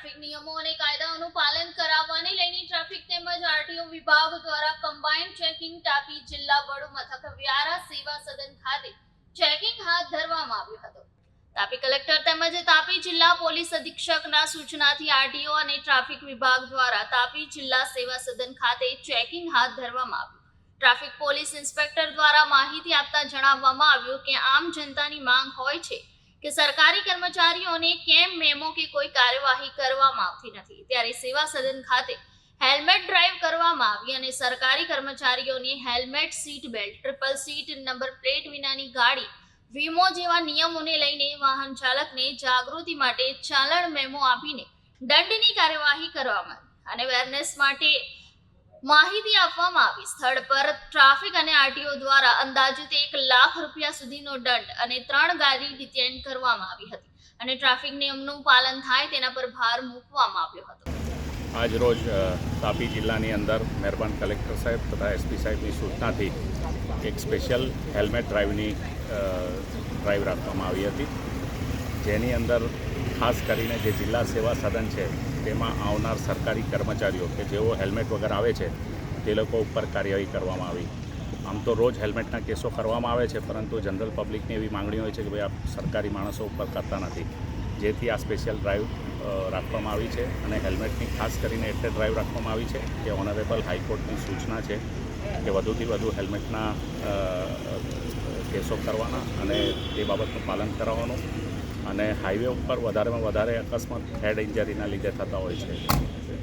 Traffic નિયમો અને કાયદાઓનું પાલન કરાવવાને લઈને ટ્રાફિક તેમજ આરટીઓ વિભાગ દ્વારા કમ્બાઇન્ડ ચેકિંગ તાપી જિલ્લા વડુ મથક વ્યારા સેવા સદન ખાતે ચેકિંગ હાથ ધરવામાં આવ્યું હતું. તાપી કલેક્ટર તેમજ તાપી જિલ્લા પોલીસ અધિક્ષકના સૂચનાથી આરટીઓ અને ટ્રાફિક વિભાગ દ્વારા તાપી જિલ્લા સેવા સદન ખાતે ચેકિંગ હાથ ધરવામાં આવ્યું. ટ્રાફિક પોલીસ ઇન્સ્પેક્ટર દ્વારા માહિતી આપતા જણાવવામાં આવ્યું કે આમ જનતાની માંગ હોય છે કે સરકારી કર્મચારીઓને કેમ મેમો કે કોઈ કાર્યવાહી કરવામાં આવતી નથી? ત્યારે સેવા સદન ખાતે હેલ્મેટ ડ્રાઈવ કરવામાં આવી અને સરકારી કર્મચારીઓને helmet seat belt, triple seat, number plate વિનાની ગાડી, વીમો જેવા નિયમોને લઈને વાહન ચાલકને જાગૃતિ માટે ચાલણ મેમો આપીને દંડની કાર્યવાહી કરવામાં આવી. અને વેરનેસ માટે માહિતી આપવામાં આવી. સ્થળ પર ટ્રાફિક અને આરટીઓ દ્વારા અંદાજિત એક લાખ રૂપિયા સુધીનો દંડ અને ત્રણ ગાડી ડિટેન કરવામાં આવી હતી અને ટ્રાફિક નિયમનું પાલન થાય તેના પર ભાર મૂકવામાં આવ્યો હતો. આજ રોજ તાપી જિલ્લાની અંદર મહેરબાન કલેક્ટર સાહેબ તથા એસપી સાહેબની સૂચનાથી એક સ્પેશિયલ હેલ્મેટ ડ્રાઈવની ડ્રાઈવ રાખવામાં આવી હતી. જેની અંદર ખાસ કરીને જે જિલ્લા સેવા સદન છે તેમાં આવનાર સરકારી કર્મચારીઓ કે જેઓ હેલ્મેટ વગર આવે છે, તે લોકો ઉપર કાર્યવાહી કરવામાં આવી. આમ તો રોજ હેલ્મેટના કેસો કરવામાં આવે છે, પરંતુ જનરલ પબ્લિકની એવી માંગણી હોય છે કે ભાઈ આ સરકારી માણસો ઉપર કરતા નથી. જેથી આ સ્પેશિયલ ડ્રાઈવ રાખવામાં આવી છે અને હેલ્મેટની ખાસ કરીને એટલે ડ્રાઈવ રાખવામાં આવી છે કે ઓનરેબલ હાઈકોર્ટની સૂચના છે કે વધુથી વધુ હેલ્મેટના કેસો કરવાના અને તે બાબતનું પાલન કરાવવાનું. અને હાઈવે ઉપર વધારેમાં વધારે અકસ્માત હેડ ઇન્જરીના લીધે થતા હોય છે.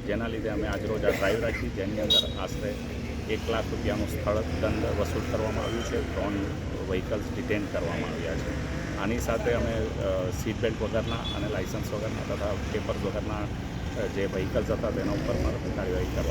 જેના લીધે અમે આજરોજ આ ડ્રાઈવ રાખી, જેની અંદર આશરે એક લાખ રૂપિયાનું સ્થળ દંડ વસૂલ કરવામાં આવ્યું છે. ત્રણ વ્હીકલ્સ ડિટેન કરવામાં આવ્યા છે. આની સાથે અમે સીટ બેલ્ટ વગરના અને લાઇસન્સ વગરના તથા પેપર્સ વગરના જે વ્હીકલ્સ હતા, તેના ઉપર પણ કાર્યવાહી કરવા